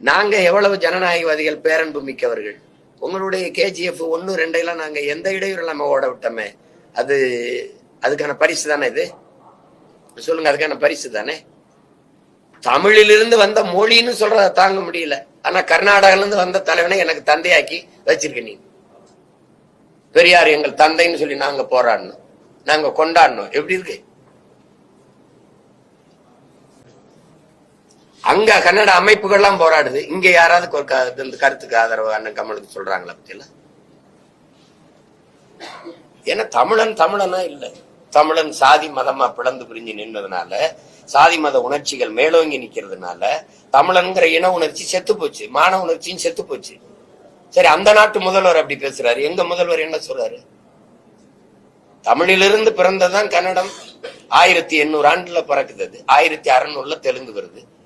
நாங்க எவ்வளவு ஜனநாயகவாதிகள் பேரன்பு மிக்கவர்கள்? உங்களுடைய கேஜிஎஃப் ஒன்னு ரெண்டையெல்லாம் நாங்க எந்த இடையூறு இல்லாம ஓட விட்டோமே. அது அதுக்கான பரிசு தானே இது? சொல்லுங்க அதுக்கான பரிசு தானே? தமிழிலிருந்து வந்த மொழின்னு சொல்றத தாங்க முடியல. ஆனா கர்நாடகால இருந்து வந்த தலைவனை எனக்கு தந்தையாக்கி வச்சிருக்க நீ. பெரியார் எங்கள் தந்தைன்னு சொல்லி நாங்க போராடணும். நாங்க கொண்டாடணும். எப்படி இருக்கு? அங்க கன்னட அமைப்புகள்லாம் போராடுது. இங்க யாராவது ஒரு க- இந்த கருத்துக்கு ஆதரவு அண்ணன் கமலுக்கு சொல்றாங்களா பத்தியில ஏன்னா தமிழன் தமிழனா இல்லை. தமிழன் சாதி மதமா பிளந்து பிரிஞ்சு நின்றதுனால சாதி மத உணர்ச்சிகள் மேலோங்கி நிக்கிறதுனால தமிழன்கிற இன உணர்ச்சி செத்து போச்சு. மான உணர்ச்சியும் செத்து போச்சு. சரி அந்த நாட்டு முதல்வர் அப்படி பேசுறாரு. எங்க முதல்வர் என்ன சொல்றாரு? தமிழிலிருந்து பிறந்ததான் கன்னடம். ஆயிரத்தி எண்ணூறு ஆண்டுல பிறக்குது அது. ஆயிரத்தி அறுநூறுல தெலுங்கு வருது.